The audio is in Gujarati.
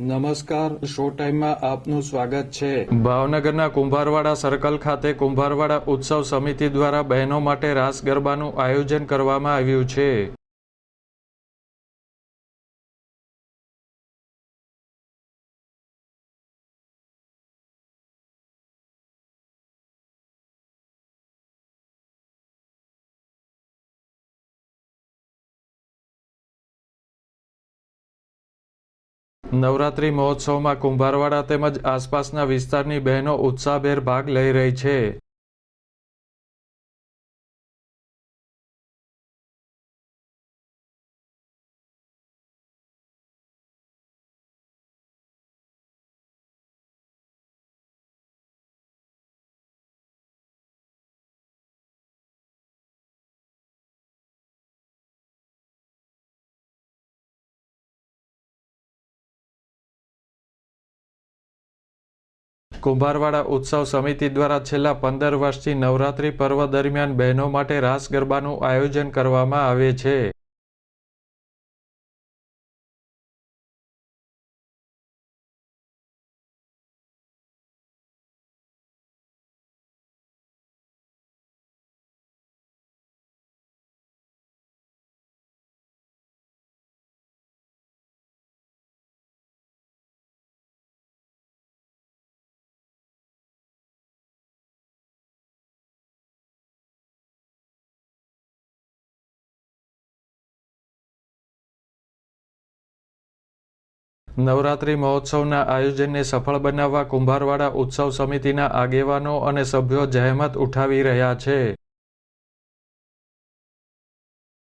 નમસ્કાર શો ટાઈમમાં આપનું સ્વાગત છે. ભાવનગરના કુંભારવાડા સર્કલ ખાતે કુંભારવાડા ઉત્સવ સમિતિ દ્વારા બહેનો માટે રાસ ગરબાનું આયોજન કરવામાં આવ્યું છે. નવરાત્રી મહોત્સવમાં કુંભારવાડા તેમજ આસપાસના વિસ્તારની બહેનો ઉત્સાહભેર ભાગ લઈ રહી છે. કુંભારવાડા ઉત્સવ સમિતિ દ્વારા છેલ્લા પંદર વર્ષથી નવરાત્રી પર્વ દરમિયાન બહેનો માટે રાસ ગરબાનું આયોજન કરવામાં આવે છે. નવરાત્રી મહોત્સવના આયોજનને સફળ બનાવવા કુંભારવાડા ઉત્સવ સમિતિના આગેવાનો અને સભ્યો જહેમત ઉઠાવી રહ્યા છે.